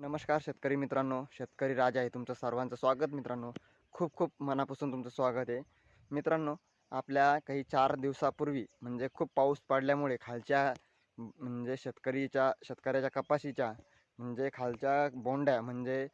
नमस्कार शेतकरी मित्रांनो शेतकरी राजा आहे तुमचं सर्वांचं स्वागत मित्रांनो. खूप खूप मनापासून तुमचं स्वागत आहे. मित्रांनो आपल्या काही चार दिवसापूर्वी म्हणजे खूप पाऊस पडल्यामुळे खालच्या म्हणजे शेतकरीच्या शेतकऱ्याच्या कपाशीच्या म्हणजे खालच्या बोंड्या म्हणजे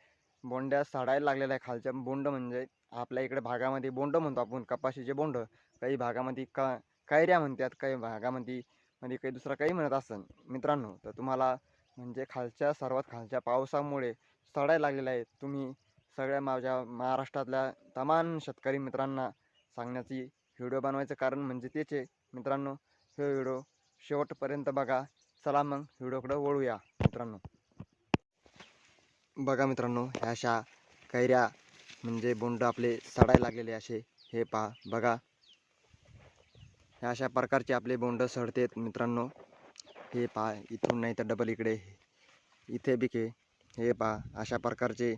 बोंड्या साडायला लागलेल्या आहे खालच्या बोंड म्हणजे आपल्या इकडे भागामध्ये बोंड म्हणतो आपण कपाशीचे बोंड. काही भागामध्ये का कैऱ्या म्हणतात काही भागामध्ये म्हणजे काही दुसरं काही म्हणत असन. मित्रांनो तर तुम्हाला म्हणजे खालच्या सर्वात खालच्या पावसामुळे सडायला लागलेलं आहे तुम्ही सगळ्या माझ्या महाराष्ट्रातल्या तमाम शेतकरी मित्रांना सांगण्याची व्हिडिओ बनवायचं कारण म्हणजे तेच आहे. मित्रांनो हे व्हिडिओ शेवटपर्यंत बघा. चला मग व्हिडिओकडं वळूया. मित्रांनो बघा मित्रांनो ह्या अशा कैऱ्या म्हणजे बोंड आपले सडायला लागलेले असे. हे पहा बघा. ह्या अशा प्रकारचे आपले बोंड सडतेत मित्रांनो. हे पहा इथून नाही तर डबल इकडे. इथे बिके हे पहा अशा प्रकारचे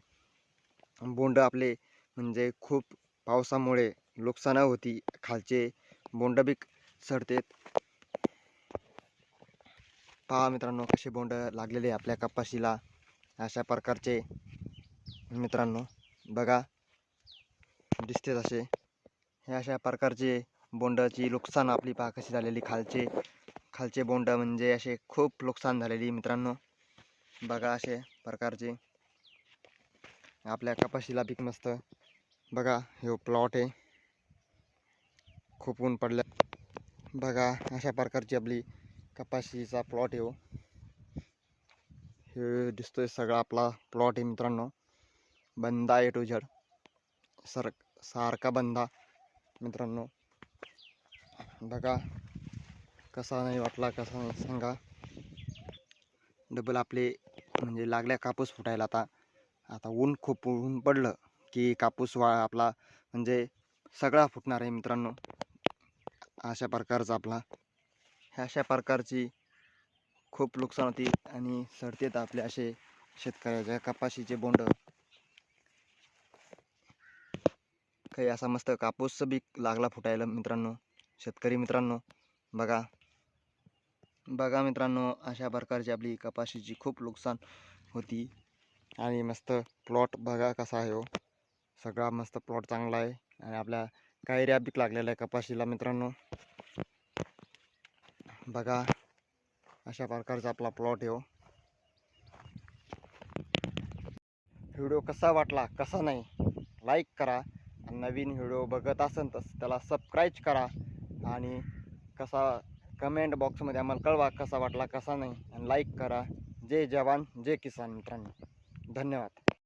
बोंड आपले म्हणजे खूप पावसामुळे नुकसान होती. खालचे बोंड बिक सडतेत. पहा मित्रांनो कसे बोंड लागलेले आपल्या कपाशीला. अशा प्रकारचे मित्रांनो बघा. दिसते असे. हे अशा प्रकारचे बोंडाची नुकसान आपली पहा कशी झालेली खालचे. खालचे बोंड म्हणजे असे खूप नुकसान झालेली मित्रांनो. बघा असे प्रकारचे. आपल्या कपाशीला पीक मस्त बघा हे प्लॉट आहे. खूप ऊन पडलं. बघा अशा प्रकारची आपली कपाशीचा प्लॉट आहे हो. हे दिसतोय सगळा आपला प्लॉट आहे मित्रांनो. बंदा ए टू झड. सर सारखा बंदा मित्रांनो. बघा कसा नाही वाटला कसा नाही सांगा. डबल आपले म्हणजे लागल्या कापूस फुटायला आता आता ऊन खूप ऊन पडलं की कापूस वा आपला म्हणजे सगळा फुटणार आहे मित्रांनो. अशा प्रकारचा आपला ह्या अशा प्रकारची खूप नुकसान होती आणि सडतेत आपले असे शेतकऱ्याच्या कपाशीचे बोंड. काही असा मस्त कापूस बी लागला फुटायला मित्रांनो शेतकरी मित्रांनो. बघा बघा मित्रांनो अशा प्रकारची आपली कपाशीची खूप नुकसान होती. आणि मस्त प्लॉट बघा कसा आहे हो. सगळा मस्त प्लॉट चांगला आहे. आणि आपल्या कैऱ्या बीक लागलेल्या आहे कपाशीला मित्रांनो. बघा अशा प्रकारचा आपला प्लॉट आहे हो. व्हिडिओ कसा वाटला कसा नाही लाईक करा. आणि नवीन व्हिडिओ बघत असेल तर त्याला सबस्क्राईब करा. आणि कसा कमेंट बॉक्समध्ये आम्हाला कळवा कसा वाटला कसा नाही. आणि लाईक करा. जय जवान जय किसान मित्रांनो. धन्यवाद.